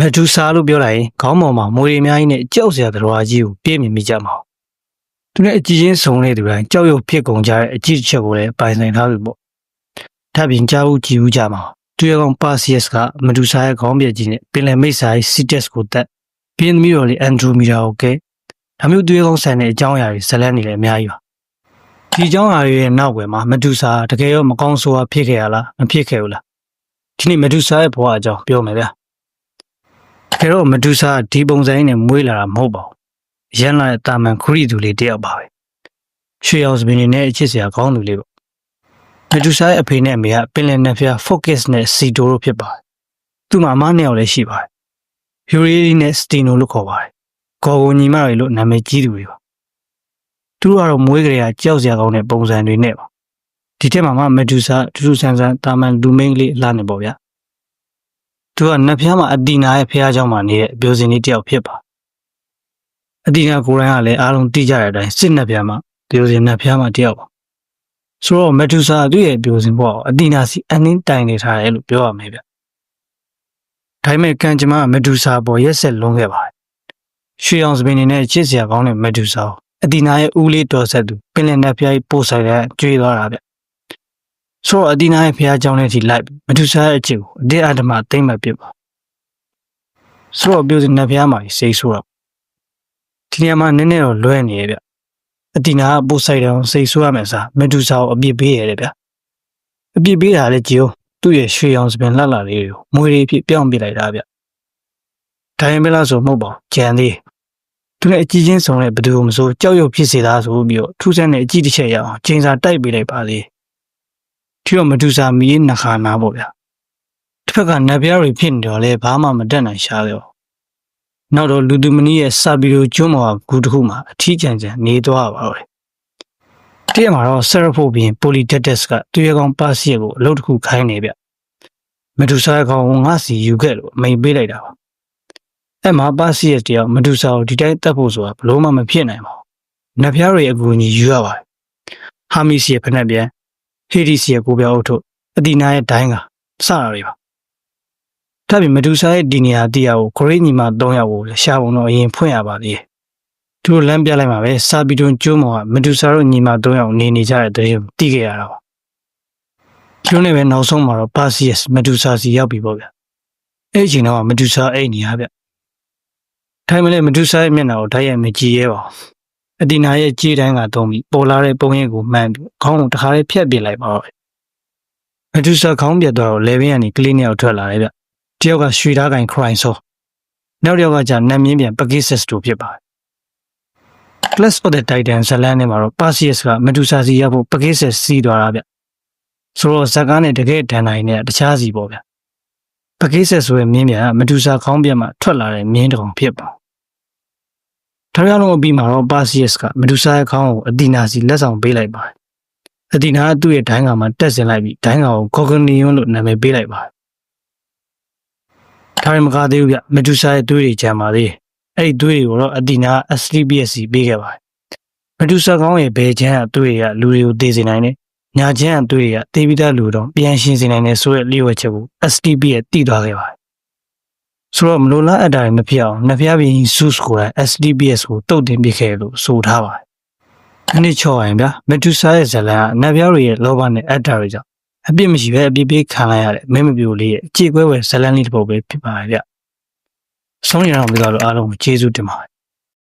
မဒူဆာလို့ပြောလိုက်ရင်ခေါင်းပေါ်မှာမွေတွေအများကြီးနဲ့ကြောက်စရာတော်ကြီးကိုပြည့်မြင်မိကြမှာ။သူနဲ့အကြည့်ချင်းစုံတဲ့သူတိုင်းကြောက်ရွံ့ဖြစ်ကုန်ကြတဲ့အကြည့်တစ်ချက်ကိုလည်းပိုင်ဆိုင်ထားပြီပေါ့။ထပ်ပြီးကြားဦးကြည့်ဦးကြမှာ။သူရကောင်ပါစီယက်စ်ကမဒူဆာရဲ့ခေါင်းပြကြီးနဲ့ပင်လယ်မိတ်ဆိုင်စီတက်စ်ကိုတက်ပြင်းသမီးတော်လေးအန်ဒရိုမီတာကိုကဲဒါမျိုးသူရကောင်ဆန်တဲ့အကြောင်းအရာတွေဇလန်းနေလည်းအများကြီးပါ။ဒီအကြောင်းအရာတွေရဲ့နောက်ွယ်မှာမဒူဆာတကယ်ရောမကောင်းဆိုးဝါးဖြစ်ခဲ့ရလားမဖြစ်ခဲ့ဘူးလား။ဒီနေ့မဒူဆာရဲ့ဘဝအကြောင်းပြောမယ်ဗျာ။ တကယ်တော့မဒူဆာကဒီပုံစံနဲ့မွေးလာတာမဟုတ်ပါဘူး။ရန်လာတဲ့တာမန်ခရီးသူလေးတယောက်ပါပဲ။ရွှေရောင်စပင်တွေနဲ့အချစ်စရာကောင်းသူလေးပေါ့။မဒူဆာရဲ့အဖေနဲ့အမေကပင်လယ်နက်ဖျား focus နဲ့စီတိုတို့ဖြစ်ပါတယ်။သူ့မှာအမနှစ်ယောက်လည်းရှိပါတယ်။ယူရီနဲ့စတီနိုလို့ခေါ်ပါတယ်။ဂေါ်ကိုညီမတွေလို့နာမည်ကြီးသူတွေပါ။သူတို့ကတော့မွေးကြရကြောက်စရာကောင်းတဲ့ပုံစံတွေနဲ့ပါ။ဒီထက်မှမှမဒူဆာထူးထူးဆန်းဆန်းတာမန်လူမင်းကလေးအလှနေပေါ့ဗျာ။ သူကနတ်ဖျားမှာအတီနာရဲ့ဖះเจ้าမှာနေတဲ့အပြိုစင်လေးတယောက်ဖြစ်ပါအတီနာကိုယ်တိုင်ကလည်းအားလုံးသိကြတဲ့အတိုင်းစစ်နတ်ဖျားမှာပြိုစင်နတ်ဖျားမှာတယောက်ပါဆိုတော့မက်ဒူဆာသူ့ရဲ့ပြိုစင်ဘဝကိုအတီနာစီအနှင်းတိုင်နေထားတယ်လို့ပြောရမယ်ဗျဒါပေမဲ့ကံကြမ္မာကမက်ဒူဆာပေါ်ရက်ဆက်လွန်ခဲ့ပါတယ်ရွှေအောင်စပင်နေနဲ့ချစ်စရာကောင်းတဲ့မက်ဒူဆာကိုအတီနာရဲ့ဦးလေးတော်ဆက်သူပင်လယ်နတ်ဖျားကြီးပို့ဆိုင်တဲ့ကျွေးသွားတာဗျ ဆိုတော့အတီနာရဲ့ဖះเจ้าနဲ့ထိလိုက်ပြီးမက်ဒူဆာရဲ့အချစ်ကိုအတင်းအဓမ္မသိမ့်မှပြစ်ပါ ဆိုတော့ပြောစင်နတ်ဖျားမှာစိတ်ဆိုးတော့ဒီနေရာမှာနည်းနည်းတော့လွဲနေရဲ့ဗျအတီနာကပို့ဆိုင်တယ်အောင်စိတ်ဆိုးရမယ်စားမက်ဒူဆာကိုအပြစ်ပေးရတယ်ဗျအပြစ်ပေးတာလည်းကြည်အောင်သူ့ရဲ့ရွှေအောင်စပင်လှလှလေးတွေကိုမွေတွေဖြစ်ပြောင်းပြလိုက်တာဗျဒါရင်မလားဆိုမဟုတ်ပါဘူးကြံသေးသူနဲ့အကြီးချင်းဆောင်တဲ့ဘယ်သူမှမဆိုကြောက်ရွံ့ဖြစ်စေသားဆိုပြီးတော့ထူးဆန်းတဲ့အကြီးတစ်ချက်ရအောင်ချိန်စာတိုက်ပေးလိုက်ပါလေ ဒီတော့မက်ဒူဆာမီးနှခါနာပေါ့ဗျတစ်ဖက်ကနတ်ပြားတွေဖြစ်နေတော့လေဘာမှမတက်နိုင်ရှားရောနောက်တော့လူသူမနီးရဲ့စာပီရိုကျွန်းမော်ကဂူတစ်ခုမှာအထီးကျန်ကျန်နေသွားပါတော့တယ်တည့်မှာတော့ဆရာဖို့ပြင်ပိုလီတက်တက်စ်ကသူရကောင်ပါစီယကိုအလုပ်တစ်ခုခိုင်းနေဗျမဒူဆာကောင်ကငါစီယူခဲ့လို့အမိန်ပေးလိုက်တာပါအဲ့မှာပါစီယတယောက်မဒူဆာကိုဒီတိုင်းတက်ဖို့ဆိုတာဘလို့မှမဖြစ်နိုင်ပါဘူးနတ်ပြားတွေအကူအညီယူရပါတယ်ဟာမီစီရဲ့ဖက်နှက်ပြန် ဟေဒီစီရဲ့ကိုပြောအုပ်ထုတ်အတီနာရဲ့ဒိုင်းကစတာတွေပါထပ်ပြီးမဒူဆာရဲ့ဒီနေရာတရားကိုခရိညီမ၃ယောက်ကိုလည်းရှာပုံတော့အရင်ဖွင့်ရပါသေးတယ်။သူတို့လမ်းပြလိုက်မှာပဲစာပီတွန်ကျိုးမော်ကမဒူဆာတို့ညီမ၃ယောက်နေနေကြတဲ့တည်းကိုတီးခဲ့ရတာပါ။ကျိုးနေပဲနောက်ဆုံးမှာတော့ပါစီယက်မဒူဆာစီရောက်ပြီပေါ့ဗျ။အဲ့ဒီအချိန်တော့မဒူဆာအိတ်နေရဗျ။ထိုင်မလဲမဒူဆာရဲ့မျက်နှာကိုဓာတ်ရိုက်မကြည့်ရဲပါဘူး။ အတီနာရဲ့ကြေးတိုင်းကတုံးပြီးပေါ်လာတဲ့ပုံရိပ်ကိုမှန်ပြီးခေါင်းကိုတစ်ခါလေးဖြတ်ပစ်လိုက်ပါတော့။မဒူဆာခေါင်းပြတ်သွားတော့လေဘင်းကနေကလေးနှစ်ယောက်ထွက်လာတယ်ဗျ။တယောက်ကရွှေသားကင်ခရိုင်ဆိုနောက်တစ်ယောက်ကကြာနတ်မြင်းပြန်ပကိဆက်စတူဖြစ်ပါတယ် Class of the Titan ဇလန်နဲ့မှာတော့ Perseus ကမဒူဆာစီရောက်ဖို့ပကိဆက်စီးသွားတာဗျဆိုတော့ဇက်ကားနဲ့တကယ်ဒန်နိုင်နဲ့တခြားစီပေါ့ဗျပကိဆက်ဆိုရဲ့မြင်းပြန်ကမဒူဆာခေါင်းပြတ်မှထွက်လာတဲ့မြင်းတစ်ကောင်ဖြစ်ပါ ဒါရအောင်အပြီးမှာတော့ Perseus ကမဒူဆာရဲ့ခေါင်းကိုအတီနာစီလက်ဆောင်ပေးလိုက်ပါတယ်အတီနာကသူ့ရဲ့ဒိုင်းကောင်မှာတက်ဆင်လိုက်ပြီးဒိုင်းကောင်ကို Gorgonion လို့နာမည်ပေးလိုက်ပါတယ်ဒါရင်မကားသေးဘူးဗျမက်ဒူဆာရဲ့သွေးတွေကြံပါသေးတယ်အဲ့ဒီသွေးတွေကိုတော့အတီနာ STPSC ပေးခဲ့ပါတယ်မက်ဒူဆာကောင်းရဲ့ဘယ်ချမ်းကသွေးတွေကလူတွေကိုသေစေနိုင်တယ်ညာချမ်းကသွေးတွေကသေပြီးသားလူတော့ပြန်ရှင်းစေနိုင်တယ်ဆိုတဲ့လျှို့ဝှက်ချက်ကို STP ရဲ့တည်သွားခဲ့ပါတယ် ဆိုတော့မလိုလားအပ်တာတွေမဖြစ်အောင်နှစ်ဖျားပြင် Zeus ကိုယ်တိုင် STPS ကိုတုတ်တင်ပစ်ခဲ့လို့ဆိုထားပါတယ်အနည်းချော်ရင်ဗျမက်ဒူဆာရဲ့ဇလန်ကနတ်ဖျားတွေရဲ့လောဘနဲ့အတ္တတွေကြောင့်အပြစ်မရှိပဲအပြစ်ပေးခံလိုက်ရတဲ့မင်းမပြိုလေးရဲ့အကြည့်ကွဲဝယ်ဇလန်လေးတစ်ပုဒ်ပဲဖြစ်ပါရဲ့ဗျ။ဆုံးရအောင်ပြီးတော့အားလုံးကိုကျေးဇူးတင်ပါတယ်